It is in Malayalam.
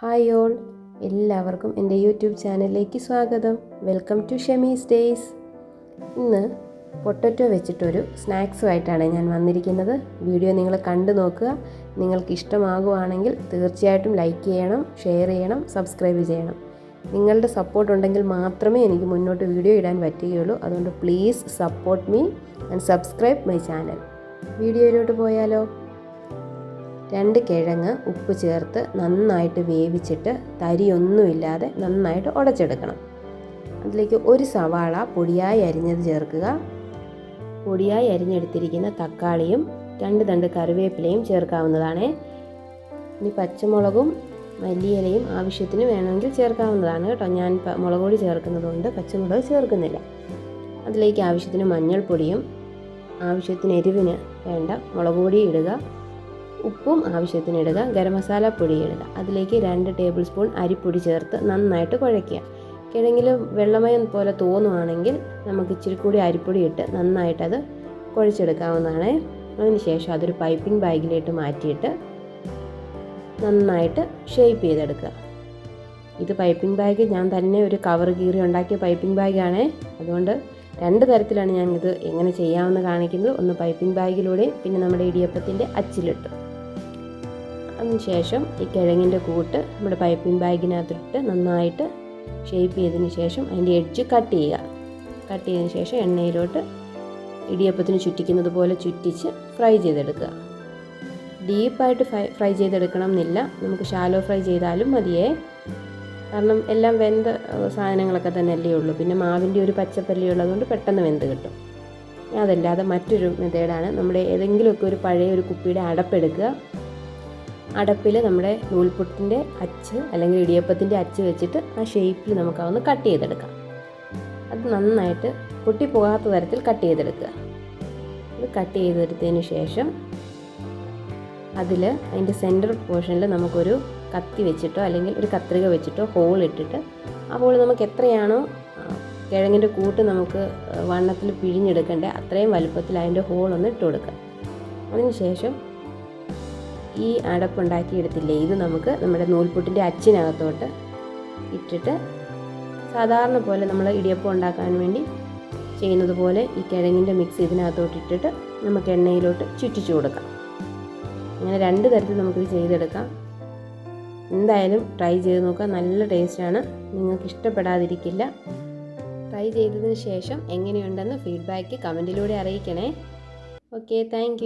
Hi all. എല്ലാവർക്കും എന്റെ യൂട്യൂബ് ചാനലിലേക്ക് സ്വാഗതം. Welcome to Shamees days. ഇന്ന് പൊട്ടറ്റോ വെച്ചിട്ടൊരു സ്നാക്സുമായിട്ടാണ് ഞാൻ വന്നിരിക്കുന്നത്. വീഡിയോ നിങ്ങൾ കണ്ടു നോക്കുക. നിങ്ങൾക്ക് ഇഷ്ടമാകുവാണെങ്കിൽ തീർച്ചയായിട്ടും ലൈക്ക് ചെയ്യണം ഷെയർ ചെയ്യണം സബ്സ്ക്രൈബ് ചെയ്യണം. നിങ്ങളുടെ സപ്പോർട്ട് ഉണ്ടെങ്കിൽ മാത്രമേ എനിക്ക് മുന്നോട്ട് വീഡിയോ ഇടാൻ പറ്റുകയുള്ളൂ. അതുകൊണ്ട് please support me and subscribe my channel. വീഡിയോയിലോട്ട് പോയാലോ? രണ്ട് കിഴങ്ങ് ഉപ്പ് ചേർത്ത് നന്നായിട്ട് വേവിച്ചിട്ട് തരിയൊന്നുമില്ലാതെ നന്നായിട്ട് ഉടച്ചെടുക്കണം. അതിലേക്ക് ഒരു സവാള പൊടിയായി അരിഞ്ഞത് ചേർക്കുക. പൊടിയായി അരിഞ്ഞെടുത്തിരിക്കുന്ന തക്കാളിയും രണ്ട് തണ്ട് കറിവേപ്പിലയും ചേർക്കാവുന്നതാണ്. ഇനി പച്ചമുളകും മല്ലിയിലയും ആവശ്യത്തിന് വേണമെങ്കിൽ ചേർക്കാവുന്നതാണ് കേട്ടോ. ഞാൻ മുളക് പൊടി ചേർക്കുന്നതുകൊണ്ട് പച്ചമുളക് ചേർക്കുന്നില്ല. അതിലേക്ക് ആവശ്യത്തിന് മഞ്ഞൾപ്പൊടിയും ആവശ്യത്തിന് എരിവിന് വേണ്ട മുളക് പൊടി ഇടുക. ഉപ്പും ആവശ്യത്തിന് ഇടുക ഗരം മസാല പൊടി ഇടുക. അതിലേക്ക് രണ്ട് ടേബിൾ സ്പൂൺ അരിപ്പൊടി ചേർത്ത് നന്നായിട്ട് കുഴയ്ക്കുക. കിഴങ്ങിൽ വെള്ളമയം പോലെ തോന്നുവാണെങ്കിൽ നമുക്ക് ഇച്ചിരി കൂടി അരിപ്പൊടി ഇട്ട് നന്നായിട്ടത് കുഴച്ചെടുക്കാവുന്നതാണ്. അതിനുശേഷം അതൊരു പൈപ്പിംഗ് ബാഗിലേട്ട് മാറ്റിയിട്ട് നന്നായിട്ട് ഷേപ്പ് ചെയ്തെടുക്കുക. ഇത് പൈപ്പിംഗ് ബാഗ് ഞാൻ തന്നെ ഒരു കവർ കീറി ഉണ്ടാക്കിയ പൈപ്പിംഗ് ബാഗാണ് അതുകൊണ്ട് രണ്ട് തരത്തിലാണ് ഞാൻ ഇത് എങ്ങനെ ചെയ്യാമെന്ന് കാണിക്കുന്നത്. ഒന്ന് പൈപ്പിംഗ് ബാഗിലൂടെ പിന്നെ നമ്മുടെ ഇടിയപ്പത്തിന്റെ അച്ചിലിട്ട്. അതിനുശേഷം ഈ കിഴങ്ങിന്റെ കൂട്ട് നമ്മുടെ പൈപ്പിംഗ് ബാഗിനകത്തിട്ട് നന്നായിട്ട് ഷേപ്പ് ചെയ്തതിന് ശേഷം അതിന്റെ എഡ്ജ് കട്ട് ചെയ്യുക. കട്ട് ചെയ്തതിന് ശേഷം എണ്ണയിലോട്ട് ഇടിയപ്പത്തിന് ചുറ്റിക്കുന്നത് പോലെ ചുറ്റിച്ച് ഫ്രൈ ചെയ്തെടുക്കുക. ഡീപ്പായിട്ട് ഫ്രൈ ഫ്രൈ ചെയ്തെടുക്കണം എന്നില്ല നമുക്ക് ഷാലോ ഫ്രൈ ചെയ്താലും മതിയേ. കാരണം എല്ലാം വെന്ത സാധനങ്ങളൊക്കെ തന്നെ അല്ലേ ഉള്ളൂ. പിന്നെ മാവിന്റെ ഒരു പച്ചപ്പല്ലി ഉള്ളതുകൊണ്ട് പെട്ടെന്ന് വെന്ത് കിട്ടും. അതല്ലാതെ മറ്റൊരു മെത്തേഡാണ് നമ്മുടെ ഏതെങ്കിലുമൊക്കെ ഒരു പഴയ ഒരു കുപ്പിയുടെ അടപ്പെടുക്കുക അടപ്പിൽ നമ്മുടെ നൂൽപുട്ടിന്റെ അച്ച് അല്ലെങ്കിൽ ഇടിയപ്പത്തിന്റെ അച്ച് വെച്ചിട്ട് ആ ഷേപ്പിൽ നമുക്ക് അതൊന്ന് കട്ട് ചെയ്തെടുക്കാം. അത് നന്നായിട്ട് പൊട്ടിപ്പോകാത്ത തരത്തിൽ കട്ട് ചെയ്തെടുക്കുക. അത് കട്ട് ചെയ്തെടുത്തതിന് ശേഷം അതിൽ അതിന്റെ സെന്റർ പോർഷനിൽ നമുക്കൊരു കത്തി വെച്ചിട്ടോ അല്ലെങ്കിൽ ഒരു കത്രിക വെച്ചിട്ടോ ഹോൾ ഇട്ടിട്ട് ആ ഹോൾ നമുക്ക് എത്രയാണോ കിഴങ്ങിന്റെ കൂട്ട് നമുക്ക് വണ്ണത്തിൽ പിഴിഞ്ഞെടുക്കേണ്ടത് അത്രയും വലുപ്പത്തിൽ അതിന്റെ ഹോൾ ഒന്ന് ഇട്ട് കൊടുക്കുക. അതിനുശേഷം ഈ അടപ്പുണ്ടാക്കിയെടുത്തില്ലേ? ഇത് നമുക്ക് നമ്മുടെ നൂൽപുട്ടിന്റെ അച്ചിനകത്തോട്ട് ഇട്ടിട്ട് സാധാരണ പോലെ നമ്മൾ ഇടിയപ്പം ഉണ്ടാക്കാൻ വേണ്ടി ചെയ്യുന്നത് പോലെ ഈ കിഴങ്ങിന്റെ മിക്സ് ഇതിനകത്തോട്ട് ഇട്ടിട്ട് നമുക്ക് എണ്ണയിലോട്ട് ചുറ്റിച്ചു കൊടുക്കാം. അങ്ങനെ രണ്ട് തരത്തിൽ നമുക്കിത് ചെയ്തെടുക്കാം. എന്തായാലും ട്രൈ ചെയ്ത് നോക്കാം നല്ല ടേസ്റ്റാണ് നിങ്ങൾക്ക് ഇഷ്ടപ്പെടാതിരിക്കില്ല. ട്രൈ ചെയ്തതിന് ശേഷം എങ്ങനെയുണ്ടെന്ന് ഫീഡ്ബാക്ക് കമന്റിലൂടെ അറിയിക്കണേ. Okay thank